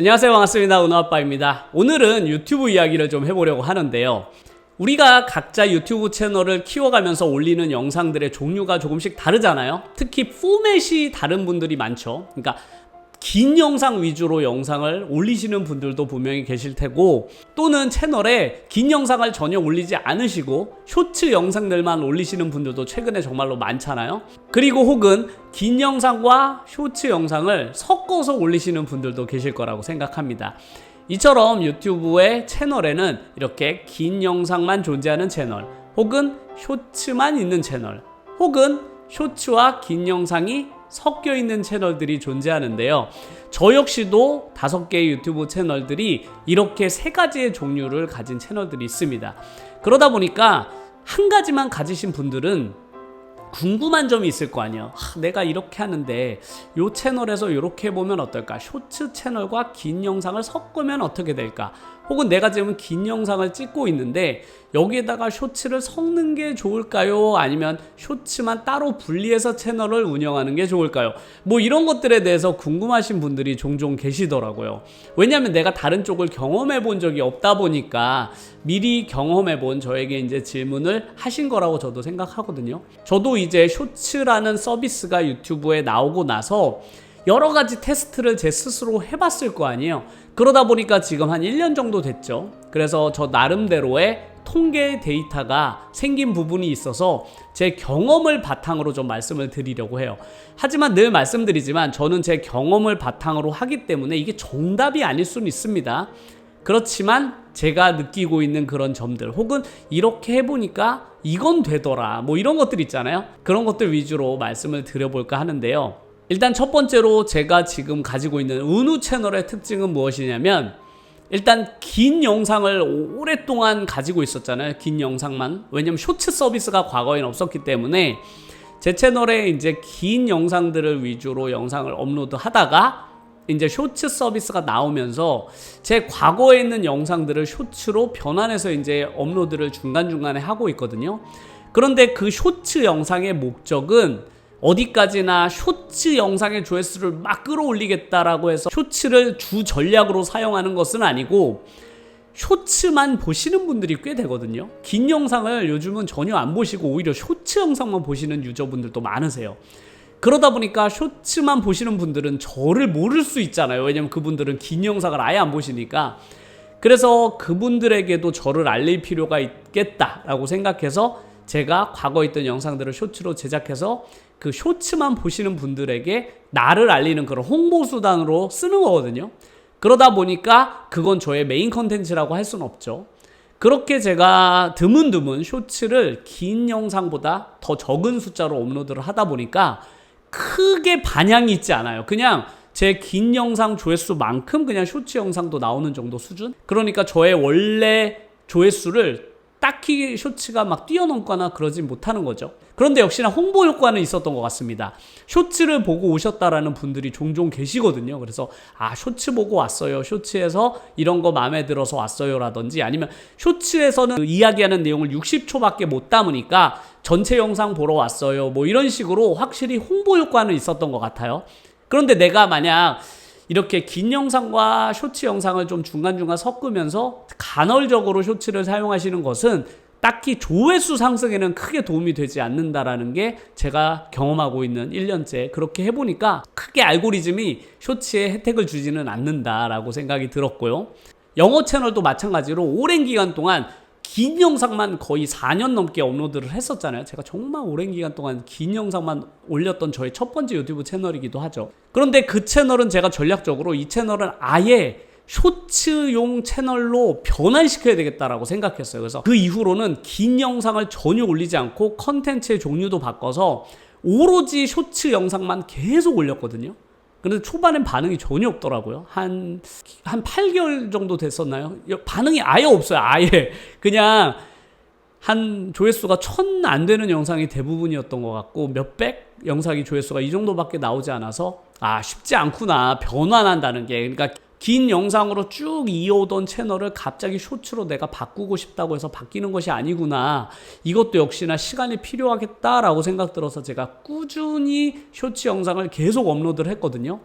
안녕하세요. 반갑습니다. 은호아빠입니다. 오늘은 유튜브 이야기를 좀 해보려고 하는데요. 우리가 각자 유튜브 채널을 키워가면서 올리는 영상들의 종류가 조금씩 다르잖아요. 특히 포맷이 다른 분들이 많죠. 그러니까 긴 영상 위주로 영상을 올리시는 분들도 분명히 계실 테고 또는 채널에 긴 영상을 전혀 올리지 않으시고 쇼츠 영상들만 올리시는 분들도 최근에 정말로 많잖아요. 그리고 혹은 긴 영상과 쇼츠 영상을 섞어서 올리시는 분들도 계실 거라고 생각합니다. 이처럼 유튜브의 채널에는 이렇게 긴 영상만 존재하는 채널 혹은 쇼츠만 있는 채널 혹은 쇼츠와 긴 영상이 섞여 있는 채널들이 존재하는데요. 저 역시도 다섯 개의 유튜브 채널들이 이렇게 세 가지의 종류를 가진 채널들이 있습니다. 그러다 보니까 한 가지만 가지신 분들은 궁금한 점이 있을 거 아니에요. 하, 내가 이렇게 하는데 이 채널에서 이렇게 해보면 어떨까? 쇼츠 채널과 긴 영상을 섞으면 어떻게 될까? 혹은 내가 지금 긴 영상을 찍고 있는데 여기에다가 쇼츠를 섞는 게 좋을까요? 아니면 쇼츠만 따로 분리해서 채널을 운영하는 게 좋을까요? 뭐 이런 것들에 대해서 궁금하신 분들이 종종 계시더라고요. 왜냐하면 내가 다른 쪽을 경험해 본 적이 없다 보니까 미리 경험해 본 저에게 이제 질문을 하신 거라고 저도 생각하거든요. 저도 이제 쇼츠라는 서비스가 유튜브에 나오고 나서 여러 가지 테스트를 제 스스로 해봤을 거 아니에요. 그러다 보니까 지금 한 1년 정도 됐죠. 그래서 저 나름대로의 통계 데이터가 생긴 부분이 있어서 제 경험을 바탕으로 좀 말씀을 드리려고 해요. 하지만 늘 말씀드리지만 저는 제 경험을 바탕으로 하기 때문에 이게 정답이 아닐 수는 있습니다. 그렇지만 제가 느끼고 있는 그런 점들 혹은 이렇게 해보니까 이건 되더라 뭐 이런 것들 있잖아요. 그런 것들 위주로 말씀을 드려볼까 하는데요. 일단 첫 번째로 제가 지금 가지고 있는 은우 채널의 특징은 무엇이냐면 일단 긴 영상을 오랫동안 가지고 있었잖아요. 긴 영상만. 왜냐면 쇼츠 서비스가 과거엔 없었기 때문에 제 채널에 이제 긴 영상들을 위주로 영상을 업로드 하다가 이제 쇼츠 서비스가 나오면서 제 과거에 있는 영상들을 쇼츠로 변환해서 이제 업로드를 중간중간에 하고 있거든요. 그런데 그 쇼츠 영상의 목적은 어디까지나 쇼츠 영상의 조회수를 막 끌어올리겠다라고 해서 쇼츠를 주 전략으로 사용하는 것은 아니고 쇼츠만 보시는 분들이 꽤 되거든요. 긴 영상을 요즘은 전혀 안 보시고 오히려 쇼츠 영상만 보시는 유저분들도 많으세요. 그러다 보니까 쇼츠만 보시는 분들은 저를 모를 수 있잖아요. 왜냐면 그분들은 긴 영상을 아예 안 보시니까. 그래서 그분들에게도 저를 알릴 필요가 있겠다라고 생각해서 제가 과거 있던 영상들을 쇼츠로 제작해서 그 쇼츠만 보시는 분들에게 나를 알리는 그런 홍보 수단으로 쓰는 거거든요. 그러다 보니까 그건 저의 메인 컨텐츠라고 할 수는 없죠. 그렇게 제가 드문드문 쇼츠를 긴 영상보다 더 적은 숫자로 업로드를 하다 보니까 크게 반향이 있지 않아요. 그냥 제 긴 영상 조회수만큼 그냥 쇼츠 영상도 나오는 정도 수준? 그러니까 저의 원래 조회수를 딱히 쇼츠가 막 뛰어넘거나 그러진 못하는 거죠. 그런데 역시나 홍보 효과는 있었던 것 같습니다. 쇼츠를 보고 오셨다라는 분들이 종종 계시거든요. 그래서 아 쇼츠 보고 왔어요. 쇼츠에서 이런 거 마음에 들어서 왔어요라든지 아니면 쇼츠에서는 그 이야기하는 내용을 60초밖에 못 담으니까 전체 영상 보러 왔어요. 뭐 이런 식으로 확실히 홍보 효과는 있었던 것 같아요. 그런데 내가 만약 이렇게 긴 영상과 쇼츠 영상을 좀 중간중간 섞으면서 간헐적으로 쇼츠를 사용하시는 것은 딱히 조회수 상승에는 크게 도움이 되지 않는다라는 게 제가 경험하고 있는 1년째 그렇게 해보니까 크게 알고리즘이 쇼츠에 혜택을 주지는 않는다라고 생각이 들었고요. 영어 채널도 마찬가지로 오랜 기간 동안 긴 영상만 거의 4년 넘게 업로드를 했었잖아요. 제가 정말 오랜 기간 동안 긴 영상만 올렸던 저의 첫 번째 유튜브 채널이기도 하죠. 그런데 그 채널은 제가 전략적으로 이 채널은 아예 쇼츠용 채널로 변환시켜야 되겠다라고 생각했어요. 그래서 그 이후로는 긴 영상을 전혀 올리지 않고 컨텐츠의 종류도 바꿔서 오로지 쇼츠 영상만 계속 올렸거든요. 그런데 초반엔 반응이 전혀 없더라고요. 한, 한 8개월 정도 됐었나요? 반응이 아예 없어요. 아예. 그냥 한 조회수가 천 안 되는 영상이 대부분이었던 것 같고 몇백 영상이 조회수가 이 정도밖에 나오지 않아서 아, 쉽지 않구나. 변환한다는 게. 그러니까 긴 영상으로 쭉 이어오던 채널을 갑자기 쇼츠로 내가 바꾸고 싶다고 해서 바뀌는 것이 아니구나. 이것도 역시나 시간이 필요하겠다라고 생각 들어서 제가 꾸준히 쇼츠 영상을 계속 업로드를 했거든요.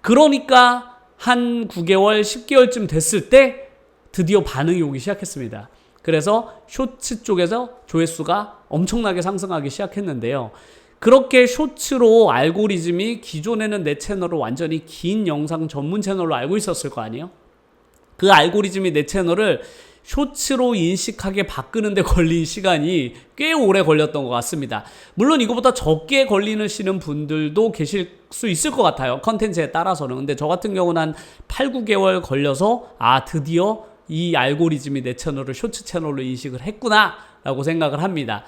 그러니까 한 9개월, 10개월쯤 됐을 때 드디어 반응이 오기 시작했습니다. 그래서 쇼츠 쪽에서 조회수가 엄청나게 상승하기 시작했는데요. 그렇게 쇼츠로 알고리즘이 기존에는 내 채널을 완전히 긴 영상 전문 채널로 알고 있었을 거 아니에요? 그 알고리즘이 내 채널을 쇼츠로 인식하게 바꾸는데 걸린 시간이 꽤 오래 걸렸던 것 같습니다. 물론 이거보다 적게 걸리시는 분들도 계실 수 있을 것 같아요. 컨텐츠에 따라서는. 근데 저 같은 경우는 한 8, 9개월 걸려서 아, 드디어 이 알고리즘이 내 채널을 쇼츠 채널로 인식을 했구나 라고 생각을 합니다.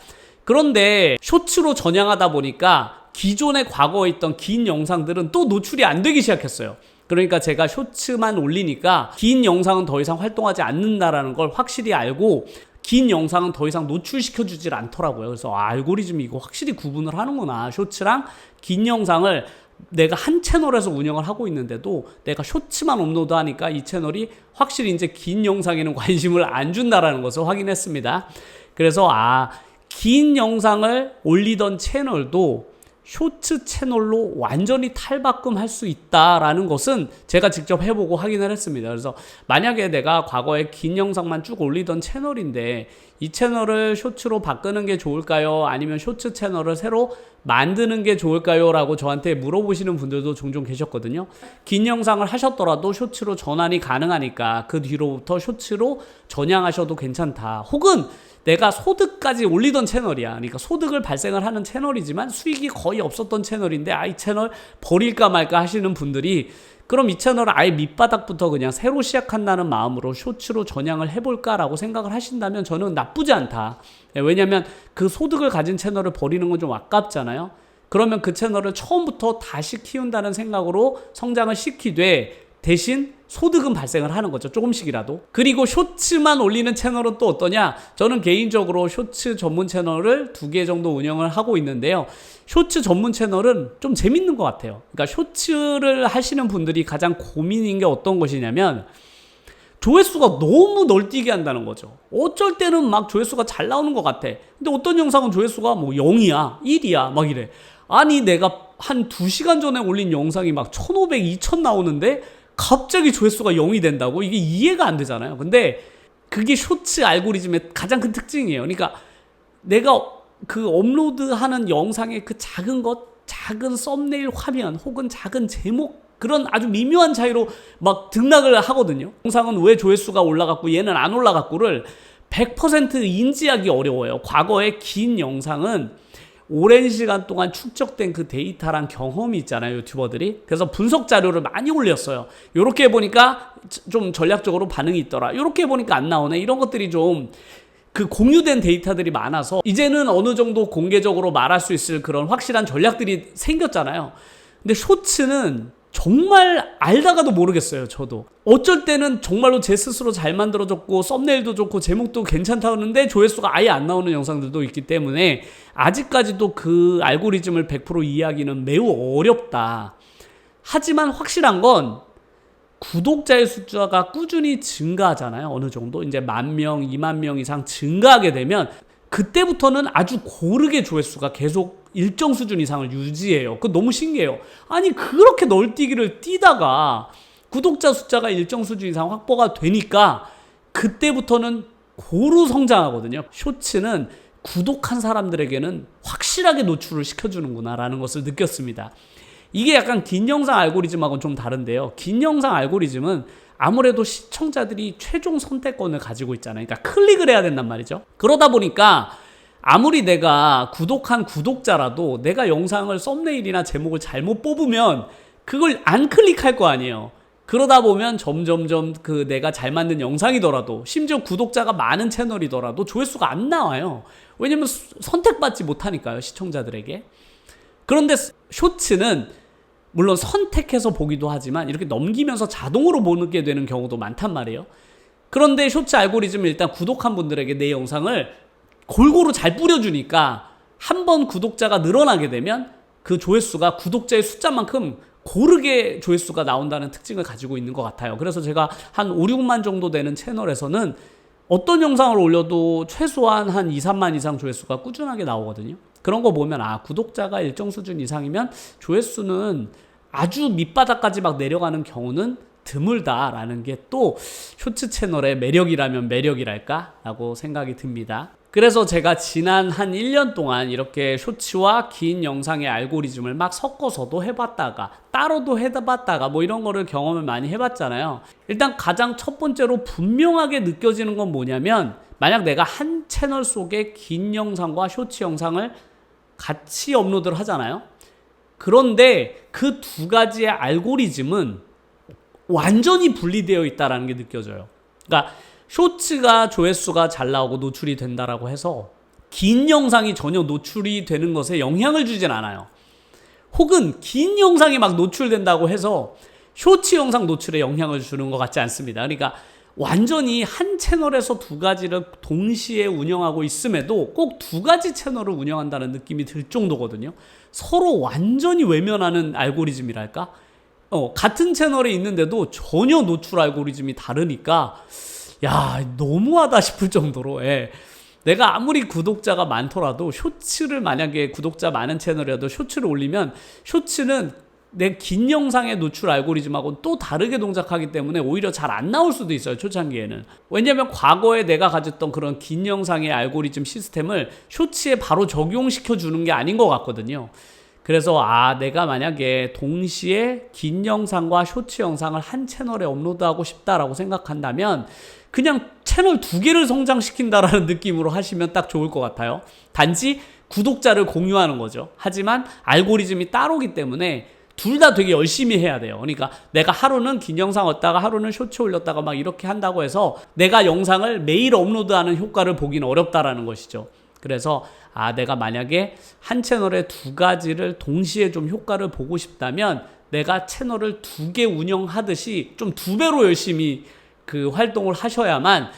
그런데 쇼츠로 전향하다 보니까 기존에 과거에 있던 긴 영상들은 또 노출이 안 되기 시작했어요. 그러니까 제가 쇼츠만 올리니까 긴 영상은 더 이상 활동하지 않는다라는 걸 확실히 알고 긴 영상은 더 이상 노출시켜 주질 않더라고요. 그래서 아, 알고리즘이 이거 확실히 구분을 하는구나. 쇼츠랑 긴 영상을 내가 한 채널에서 운영을 하고 있는데도 내가 쇼츠만 업로드 하니까 이 채널이 확실히 이제 긴 영상에는 관심을 안 준다라는 것을 확인했습니다. 그래서 아, 긴 영상을 올리던 채널도 쇼츠 채널로 완전히 탈바꿈 할 수 있다라는 것은 제가 직접 해보고 확인을 했습니다. 그래서 만약에 내가 과거에 긴 영상만 쭉 올리던 채널인데 이 채널을 쇼츠로 바꾸는 게 좋을까요? 아니면 쇼츠 채널을 새로 만드는 게 좋을까요? 라고 저한테 물어보시는 분들도 종종 계셨거든요. 긴 영상을 하셨더라도 쇼츠로 전환이 가능하니까 그 뒤로부터 쇼츠로 전향하셔도 괜찮다. 혹은 내가 소득까지 올리던 채널이야. 그러니까 소득을 발생을 하는 채널이지만 수익이 거의 없었던 채널인데 아 이 채널 버릴까 말까 하시는 분들이 그럼 이 채널을 아예 밑바닥부터 그냥 새로 시작한다는 마음으로 쇼츠로 전향을 해볼까라고 생각을 하신다면 저는 나쁘지 않다. 예, 왜냐면 그 소득을 가진 채널을 버리는 건 좀 아깝잖아요. 그러면 그 채널을 처음부터 다시 키운다는 생각으로 성장을 시키되 대신 소득은 발생을 하는 거죠. 조금씩이라도. 그리고 쇼츠만 올리는 채널은 또 어떠냐? 저는 개인적으로 쇼츠 전문 채널을 두 개 정도 운영을 하고 있는데요. 쇼츠 전문 채널은 좀 재밌는 것 같아요. 그러니까 쇼츠를 하시는 분들이 가장 고민인 게 어떤 것이냐면 조회수가 너무 널뛰게 한다는 거죠. 어쩔 때는 막 조회수가 잘 나오는 것 같아. 근데 어떤 영상은 조회수가 뭐 0이야, 1이야, 막 이래. 아니, 내가 한 2시간 전에 올린 영상이 막 1500, 2000 나오는데 갑자기 조회수가 0이 된다고? 이게 이해가 안 되잖아요. 근데 그게 쇼츠 알고리즘의 가장 큰 특징이에요. 그러니까 내가 그 업로드하는 영상의 그 작은 것, 작은 썸네일 화면 혹은 작은 제목 그런 아주 미묘한 차이로 막 등락을 하거든요. 영상은 왜 조회수가 올라갔고 얘는 안 올라갔고를 100% 인지하기 어려워요. 과거의 긴 영상은 오랜 시간 동안 축적된 그 데이터랑 경험이 있잖아요, 유튜버들이. 그래서 분석 자료를 많이 올렸어요. 요렇게 해보니까 좀 전략적으로 반응이 있더라. 요렇게 해보니까 안 나오네. 이런 것들이 좀 그 공유된 데이터들이 많아서 이제는 어느 정도 공개적으로 말할 수 있을 그런 확실한 전략들이 생겼잖아요. 근데 쇼츠는 정말 알다가도 모르겠어요, 저도. 어쩔 때는 정말로 제 스스로 잘 만들어졌고, 썸네일도 좋고, 제목도 괜찮다 하는데, 조회수가 아예 안 나오는 영상들도 있기 때문에, 아직까지도 그 알고리즘을 100% 이해하기는 매우 어렵다. 하지만 확실한 건, 구독자의 숫자가 꾸준히 증가하잖아요. 어느 정도. 이제 만 명, 이만 명 이상 증가하게 되면, 그때부터는 아주 고르게 조회수가 계속 일정 수준 이상을 유지해요. 그 너무 신기해요. 아니 그렇게 널뛰기를 뛰다가 구독자 숫자가 일정 수준 이상 확보가 되니까 그때부터는 고루 성장하거든요. 쇼츠는 구독한 사람들에게는 확실하게 노출을 시켜주는구나라는 것을 느꼈습니다. 이게 약간 긴 영상 알고리즘하고는 좀 다른데요. 긴 영상 알고리즘은 아무래도 시청자들이 최종 선택권을 가지고 있잖아요. 그러니까 클릭을 해야 된단 말이죠. 그러다 보니까 아무리 내가 구독한 구독자라도 내가 영상을 썸네일이나 제목을 잘못 뽑으면 그걸 안 클릭할 거 아니에요. 그러다 보면 점점점 그 내가 잘 만든 영상이더라도 심지어 구독자가 많은 채널이더라도 조회수가 안 나와요. 왜냐면 선택받지 못하니까요, 시청자들에게. 그런데 쇼츠는 물론 선택해서 보기도 하지만 이렇게 넘기면서 자동으로 보게 되는 경우도 많단 말이에요. 그런데 쇼츠 알고리즘은 일단 구독한 분들에게 내 영상을 골고루 잘 뿌려주니까 한 번 구독자가 늘어나게 되면 그 조회수가 구독자의 숫자만큼 고르게 조회수가 나온다는 특징을 가지고 있는 것 같아요. 그래서 제가 한 5, 6만 정도 되는 채널에서는 어떤 영상을 올려도 최소한 한 2, 3만 이상 조회수가 꾸준하게 나오거든요. 그런 거 보면 아 구독자가 일정 수준 이상이면 조회수는 아주 밑바닥까지 막 내려가는 경우는 드물다라는 게 또 쇼츠 채널의 매력이라면 매력이랄까라고 생각이 듭니다. 그래서 제가 지난 한 1년 동안 이렇게 쇼츠와 긴 영상의 알고리즘을 막 섞어서도 해봤다가 따로도 해봤다가 뭐 이런 거를 경험을 많이 해봤잖아요. 일단 가장 첫 번째로 분명하게 느껴지는 건 뭐냐면 만약 내가 한 채널 속에 긴 영상과 쇼츠 영상을 같이 업로드를 하잖아요. 그런데 그 두 가지의 알고리즘은 완전히 분리되어 있다라는 게 느껴져요. 그러니까 쇼츠가 조회수가 잘 나오고 노출이 된다라고 해서 긴 영상이 전혀 노출이 되는 것에 영향을 주진 않아요. 혹은 긴 영상이 막 노출된다고 해서 쇼츠 영상 노출에 영향을 주는 것 같지 않습니다. 그러니까 완전히 한 채널에서 두 가지를 동시에 운영하고 있음에도 꼭 두 가지 채널을 운영한다는 느낌이 들 정도거든요. 서로 완전히 외면하는 알고리즘이랄까? 어, 같은 채널에 있는데도 전혀 노출 알고리즘이 다르니까 야, 너무하다 싶을 정도로, 예. 내가 아무리 구독자가 많더라도 쇼츠를 만약에 구독자 많은 채널이라도 쇼츠를 올리면 쇼츠는 내 긴 영상의 노출 알고리즘하고 또 다르게 동작하기 때문에 오히려 잘 안 나올 수도 있어요 초창기에는 왜냐하면 과거에 내가 가졌던 그런 긴 영상의 알고리즘 시스템을 쇼츠에 바로 적용시켜 주는 게 아닌 것 같거든요 그래서 아 내가 만약에 동시에 긴 영상과 쇼츠 영상을 한 채널에 업로드하고 싶다라고 생각한다면 그냥 채널 두 개를 성장시킨다라는 느낌으로 하시면 딱 좋을 것 같아요. 단지 구독자를 공유하는 거죠. 하지만 알고리즘이 따로기 때문에 둘 다 되게 열심히 해야 돼요. 그러니까 내가 하루는 긴 영상 얻다가 하루는 쇼츠 올렸다가 막 이렇게 한다고 해서 내가 영상을 매일 업로드하는 효과를 보기는 어렵다라는 것이죠. 그래서 아 내가 만약에 한 채널에 두 가지를 동시에 좀 효과를 보고 싶다면 내가 채널을 두 개 운영하듯이 좀 두 배로 열심히 그 활동을 하셔야만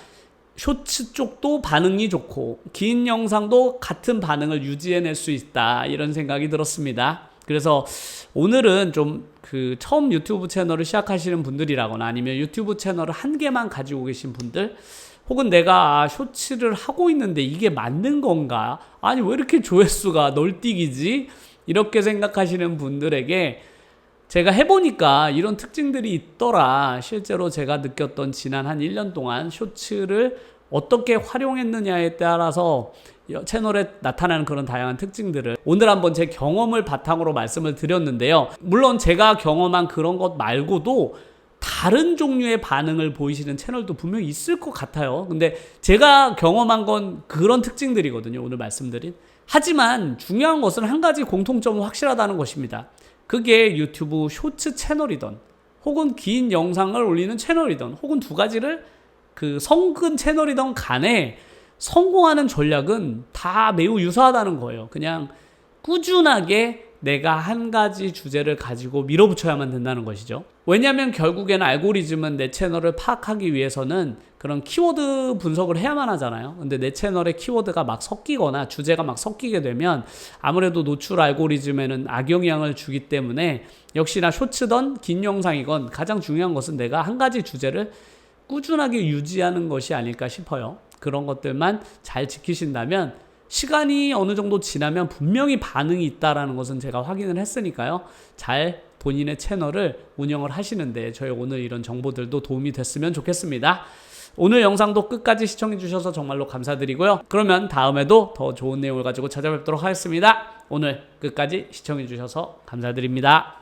쇼츠 쪽도 반응이 좋고 긴 영상도 같은 반응을 유지해낼 수 있다 이런 생각이 들었습니다. 그래서 오늘은 좀 그 처음 유튜브 채널을 시작하시는 분들이라거나 아니면 유튜브 채널을 한 개만 가지고 계신 분들 혹은 내가 아, 쇼츠를 하고 있는데 이게 맞는 건가? 아니 왜 이렇게 조회수가 널뛰기지? 이렇게 생각하시는 분들에게 제가 해보니까 이런 특징들이 있더라. 실제로 제가 느꼈던 지난 한 1년 동안 쇼츠를 어떻게 활용했느냐에 따라서 채널에 나타나는 그런 다양한 특징들을 오늘 한번 제 경험을 바탕으로 말씀을 드렸는데요. 물론 제가 경험한 그런 것 말고도 다른 종류의 반응을 보이시는 채널도 분명히 있을 것 같아요. 근데 제가 경험한 건 그런 특징들이거든요. 오늘 말씀드린. 하지만 중요한 것은 한 가지 공통점은 확실하다는 것입니다. 그게 유튜브 쇼츠 채널이던 혹은 긴 영상을 올리는 채널이던 혹은 두 가지를 그 성근 채널이던 간에 성공하는 전략은 다 매우 유사하다는 거예요. 그냥 꾸준하게 내가 한 가지 주제를 가지고 밀어붙여야만 된다는 것이죠. 왜냐하면 결국에는 알고리즘은 내 채널을 파악하기 위해서는 그런 키워드 분석을 해야만 하잖아요. 근데 내 채널에 키워드가 막 섞이거나 주제가 막 섞이게 되면 아무래도 노출 알고리즘에는 악영향을 주기 때문에 역시나 쇼츠던 긴 영상이건 가장 중요한 것은 내가 한 가지 주제를 꾸준하게 유지하는 것이 아닐까 싶어요. 그런 것들만 잘 지키신다면 시간이 어느 정도 지나면 분명히 반응이 있다라는 것은 제가 확인을 했으니까요. 잘 본인의 채널을 운영을 하시는데 저희 오늘 이런 정보들도 도움이 됐으면 좋겠습니다. 오늘 영상도 끝까지 시청해 주셔서 정말로 감사드리고요. 그러면 다음에도 더 좋은 내용을 가지고 찾아뵙도록 하겠습니다. 오늘 끝까지 시청해 주셔서 감사드립니다.